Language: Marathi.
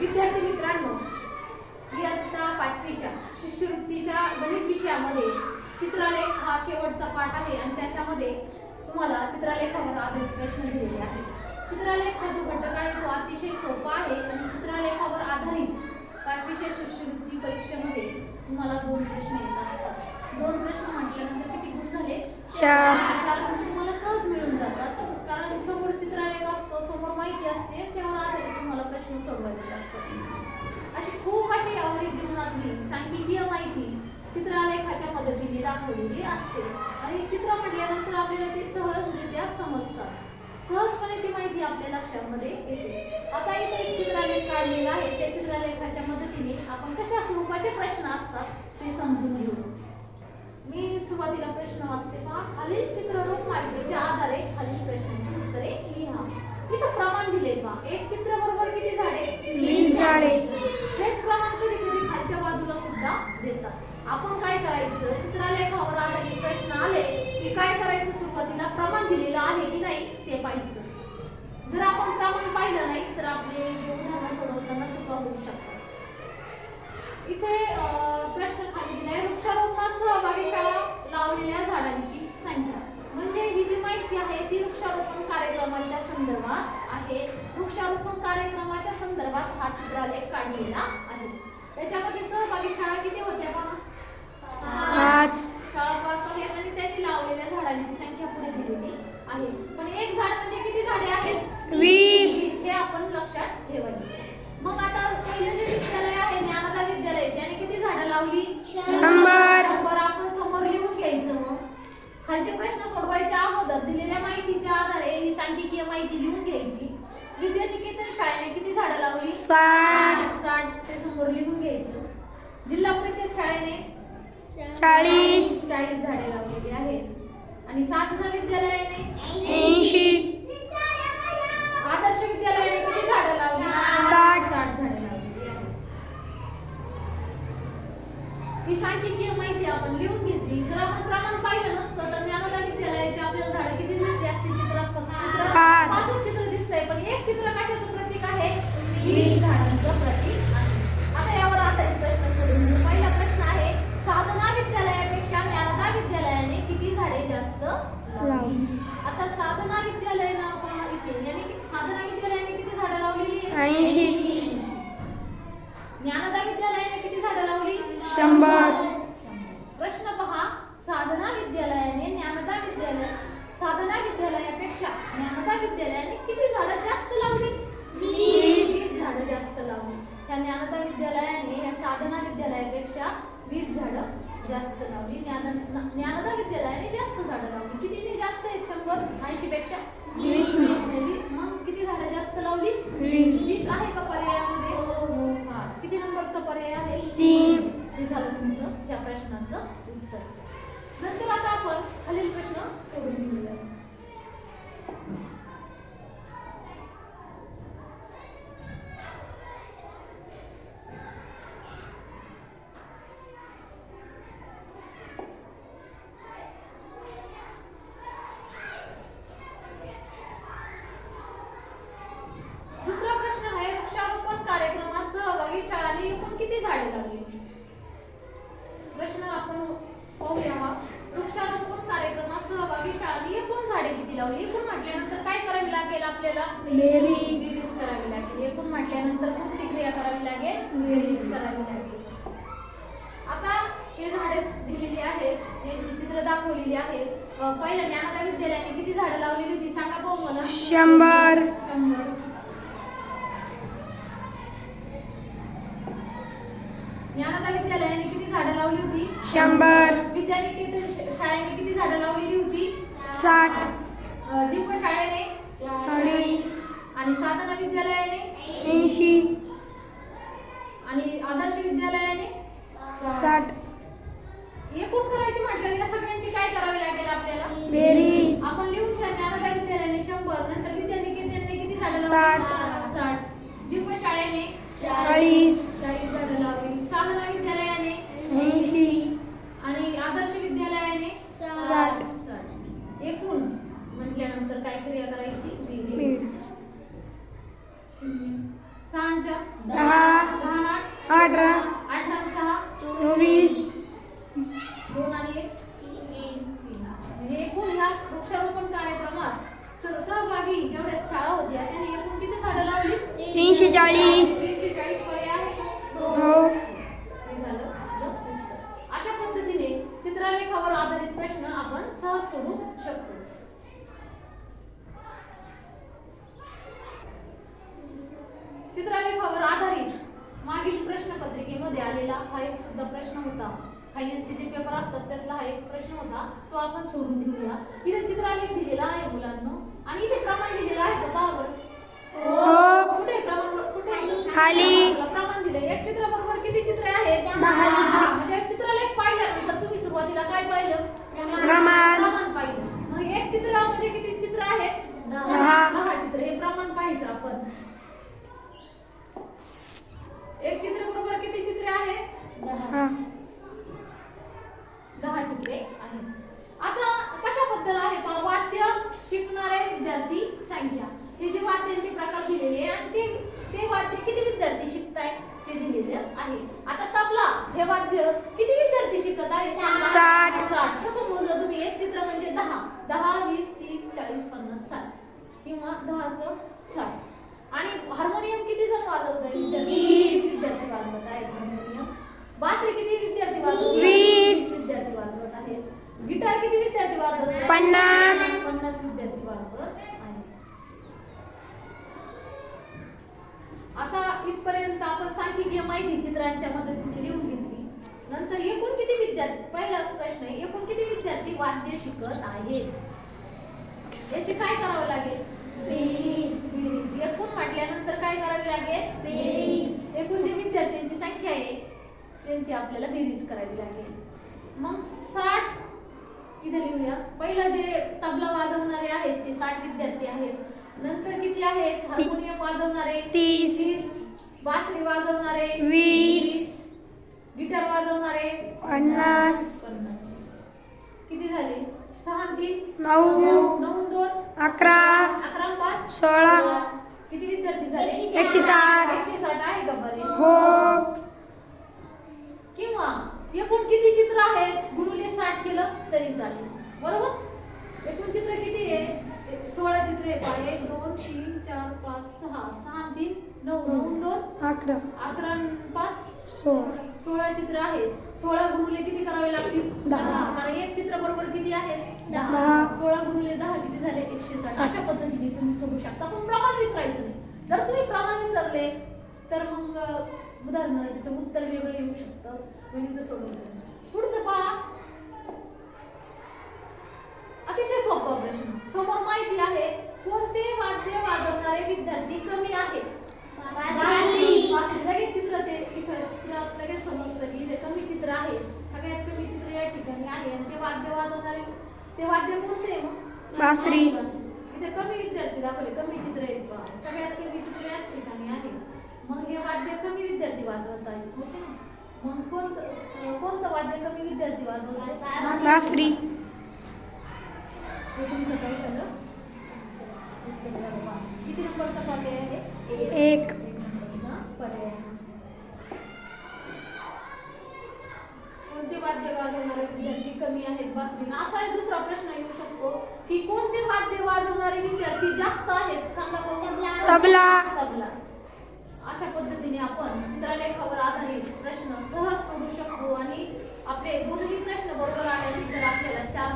विद्यार्थी मित्रांनो इयत्ता पाचवीच्या शिष्यवृत्तीच्या गणित विषयामध्ये चित्रलेख हा शेवटचा पाठ आहे आणि त्याच्यामध्ये तुम्हाला चित्रलेखावर आधारित प्रश्न दिलेले आहेत. चित्रलेख हा जो घटक आहे तो अतिशय सोपा आहे आणि चित्रलेखावर आधारित पाचवीच्या शिष्यवृत्ती परीक्षेमध्ये तुम्हाला दोन प्रश्न येत असतात. दोन प्रश्न म्हटल्यानंतर किती गुण झाले? चार. चार गुण तुम्हाला सहज मिळून जातात कारण समोर चित्रलेख असतो समोर माहिती असते त्यावर आधारित तुम्हाला प्रश्न सोडवायचे असतात अशी खूप अशी यावरील जीवनातली सांख्यिकीय माहिती ही दाखवलेली असते. आणि चित्र म्हटल्यानंतर आपल्याला ते सहजरित्या समजतात सहजपणे ती माहिती आपल्या लक्षामध्ये येते. आता इथे एक चित्रलेख काढलेला आहे. त्या चित्रलेखाच्या मदतीने आपण कशा स्वरूपाचे प्रश्न असतात ते समजून घेऊ. मी सुरुवातीला प्रश्न वाचते पहा. खालील चित्ररूप माहितीच्या आधारे खालील प्रश्नांची उत्तरे लिहा. इथं प्रमाण दिले पहा. एक चित्र बरोबर किती झाडे? झाडे. हेच प्रमाण कधी कधी खालच्या बाजूला सुद्धा देतात आपण काय करायचं चित्रलेखावर आधारित प्रश्न आले की काय करायचं सुरुवातीला? प्रमाण दिलेलं आहे की नाही ते पाहायचं. जर आपण प्रमाण पाहिलं नाही तर आपले जे उदाहरणं सोडवताना चुका होऊ शकतात. इथे प्रश्न खाली दिलाय वृक्षारोपणात सहभागी शाळा लावलेल्या झाडांची संख्या. म्हणजे ही जी माहिती आहे ती वृक्षारोपण कार्यक्रमाच्या संदर्भात आहे. वृक्षारोपण कार्यक्रमाच्या संदर्भात हा चित्रालेख काढलेला आहे. त्याच्यामध्ये सहभागी शाळा किती होत्या पहा पाच. शाळा पाच आहेत आणि त्यांनी लावलेल्या झाडांची संख्या पुढे दिलेली आहे. पण एक झाड म्हणजे किती झाडे आहेत? वीस. हे आपण लक्षात ठेवायचं मग आता पहिलं जे विद्यालय आहे ज्ञानदा विद्यालय त्याने किती झाडं लावली? शंभर. शंभर. आपण समोर लिहून घ्यायचं मग. खालचे प्रश्न सोडवायच्या अगोदर दिलेल्या माहितीच्या आधारे ही सांख्यिकीय माहिती लिहून घ्यायची. विद्यानिकेतन शाळेने किती झाडं लावली? साठ. साठ. ते समोर लिहून घ्यायचं. जिल्हा परिषद शाळेने चाळीस. चाळीस झाडे लावलेली आहेत. आणि साधना विद्यालयाने ऐंशी. आदर्श विद्यालयाने किती झाडं लावली? साठ. साठ झाडे लावलेली आहेत. ही सांख्यिकीय माहिती आपण लिहून घेतली. जर आपण प्रमाण पाहिलं नसतं तर ज्ञानोदा विद्यालयाचे आपल्याला झाडं किती दिसली असतील? चित्रात फक्त चित्र पाच. पाचच चित्र दिसतंय पण एक चित्र कशाचं प्रतीक आहे? झाडांचं प्रतीक. साधना विद्यालयापेक्षा ज्ञानदा विद्यालयाने किती झाडं जास्त लावली? वीस. झाडं जास्त लावली. या ज्ञानदा विद्यालयाने या साधना विद्यालयापेक्षा वीस झाडं जास्त लावली. ज्ञान ज्ञानदा विद्यालयाने जास्त झाडं लावली. किती जास्त आहेत? शंभर? ऐंशी पेक्षा वीस. मग किती झाडं जास्त लावली? वीस. वीस आहे का पर्यायामध्ये? हा किती नंबरचा पर्याय आहे? तीन. हे झालं तुमचं या प्रश्नाचं उत्तर. नंतर आता आपण खालील प्रश्न सोडून घेऊया दुसरा प्रश्न आहे वृक्षारोपण कार्यक्रमात सहभागी शाळांनी एकूण किती झाडे लावली प्रश्न आपण पाहूया हा वृक्षारोपण कार्यक्रमात सहभागी शाळांनी एकूण झाडे किती लावली? एकूण म्हटल्यानंतर काय करावी लागेल आपल्याला? बेरीज. करावी लागेल. एकूण म्हटल्यानंतर कोणती क्रिया करावी लागेल? बेरीज. करावी लागेल. आता हे झाडे दिलेली आहेत. यांची चित्र दाखवलेली आहेत. पहिल्या ज्ञानदा विद्यालयाने किती झाडं लावलेली होती? सांगा पाहू मला. शंभर. शंभर. ज्ञानदा विद्यालयाने किती झाडं लावली होती? शंभर. विद्यानिकेतन शाळेने किती झाडं लावलेली होती? साठ. जिल्हा शाळेने? चाळीस. आणि साधना विद्यालयाने? ऐंशी. आणि आदर्श विद्यालयाने? साठ. एकूण करायची म्हटलं? या सगळ्यांची काय करावी लागेल आपल्याला? बेरीज. आपण लिहून घ्या ज्ञानदा विद्यालयाने शंभर नंतर विद्यानिकेतनने किती झाडं. लावली साठ जिल्हा शाळेने चाळीस चाळीस झाडं लावली साधना विद्यालयाने ऐंशी आणि आदर्श विद्यालयाने साठ. साठ एकूण म्हटल्यानंतर काय क्रिया करायची बेरीज. बेरीज. पंच दहा. दहा आठ अठरा अठरा सहा चोवीस दोन आणि एक तीन म्हणजे एकूण ह्या वृक्षारोपण कार्यक्रमात सहभागी जेवढ्या शाळा होत्या त्यांनी एकूण किती झाडं लावली? तीनशे चाळीस. तीनशे चाळीस पर्याय आहे हो. झालं. अशा पद्धतीने चित्रलेखावर आधारित प्रश्न आपण सहज सोडवू शकतो. चित्रलेखावर आधारित मागील प्रश्नपत्रिकेमध्ये आलेला हा एक सुद्धा प्रश्न होता. फायनलचे जे पेपर असतात त्यातला हा एक प्रश्न होता तो आपण सोडून घेऊया इथे चित्रालेख दिलेला आहे मुलांना. आणि इथे दिलेलं आहे का. हो कुठे कुठे खाली. प्रमाण दिले एक चित्राबरोबर किती चित्रे आहेत दहा चित्रे. हा, म्हणजे एक चित्रलेख पाहिल्यानंतर तुम्ही सुरुवातीला काय पाहिलं प्रमाण. प्रमाण पाहिलं मग एक चित्र म्हणजे किती चित्र आहेत दहा. दहा चित्र हे प्रमाण पाहायचं आपण एक चित्र बरोबर किती चित्रे आहेत हा दहा चित्रे आहेत आता कशाबद्दल आहे पहा वाद्य शिकणारे विद्यार्थी संख्या हे जे वाद्यांचे प्रकार दिलेले आहे आणि ते ते वाद्य किती विद्यार्थी शिकताय ते दिलेले आहे आता तबला हे वाद्य. किती विद्यार्थी शिकत आहेत? साठ. साठ. कसं मोजलं तुम्ही? एक चित्र म्हणजे दहा. दहा वीस तीस चाळीस पन्नास साठ. किंवा दहा असं साठ. आणि हार्मोनियम किती जण वाजवत आहेत? विद्यार्थी वाजवत आहेत. हार्मोनियम बासरी किती विद्यार्थी वाजवत आहेत? वीस. विद्यार्थी वाजवत आहेत. गिटार किती विद्यार्थी वाजवत आहेत? पन्नास. पन्नास विद्यार्थी वाजवत आहेत. आता इथपर्यंत आपण सांख्यिकीय माहिती चित्रांच्या मदतीने लिहून घेतली. नंतर एकूण किती विद्यार्थी? पहिलाच प्रश्न आहे एकूण किती विद्यार्थी वाद्य शिकत आहेत? याची काय करावं लागेल? बेरीज एकूण म्हटल्यानंतर काय करावी लागेल? बेरीज. एकूण जे विद्यार्थ्यांची संख्या आहे त्यांची आपल्याला बेरीज करावी लागेल. मग साठ तिथे लिहूया? पहिलं जे तबला वाजवणारे आहेत ते साठ विद्यार्थी आहेत. नंतर किती आहेत? हार्मोनियम वाजवणारे? तीस. बासरी वाजवणारे? वीस. गिटार वाजवणारे पन्नास. किती झाले? सहा तीन? नऊ. नऊ दोन? अकरा. अकरा पाच? सोळा. किती विद्यार्थी झाले? एकशे साठ. एकशे साठ आहे का बरे? हो. किंवा एकूण किती चित्र आहेत? गुणुले साठ केलं तरी चालेल. बरोबर? एकूण चित्र किती आहे? सोळा चित्र आहे. एक दोन तीन चार पाच सहा. सहा तीन? नऊ नऊ अकरा. अकरा आणि पाच? सोळा. सोळा चित्र आहेत. सोळा गुणुले किती करावे लागतील? दहा. कारण एक चित्र बरोबर किती आहेत दहा. सोळा गुणुले दहा किती झाले? एकशे साठ. अशा पद्धतीने तुम्ही सोडू शकता. पण प्रमाण विसरायचं नाही. जर तुम्ही प्रमाण विसरले तर मग उदाहरण त्याचं उत्तर वेगळं येऊ शकतं. गणित सोडवलं पुढचं पहा. अतिशय सोपा प्रश्न. समोर माहिती आहे कोणते वाद्य वाजवणारे विद्यार्थी कमी आहेत बासरी. बासरी. लगेच चित्र ते इथं चित्रात लगेच समजतं की इथे कमी चित्र आहे सगळ्यात कमी चित्र या ठिकाणी आहे आणि ते वाजवणारे ते वाद्य कोणते मग. बासरी. इथे कमी विद्यार्थी दाखवले कमी चित्र आहेत पहा. सगळ्यात कमी चित्र याच ठिकाणी आहे. मग हे वाद्य कमी विद्यार्थी वाजवत आहेत होते ना? मग कोणतं कोणतं वाद्य कमी विद्यार्थी वाजवत आहेत? बासरी. हे तुमचं काय झालं? किती नंबरचा पर्याय आहे एक. नंबरचा पर्याय. कोणते वाद्य वाजवणारे विद्यार्थी कमी आहेत? बासरीन असा एक दुसरा प्रश्न येऊ शकतो की कोणते वाद्य वाजवणारे विद्यार्थी जास्त आहेत सांगा. तबला. तबला अशा पद्धतीने आपण चित्रलेखावर आधारित प्रश्न सहज सोडू शकतो आणि आपले दोन्ही प्रश्न बरोबर आल्यानंतर आपल्याला चार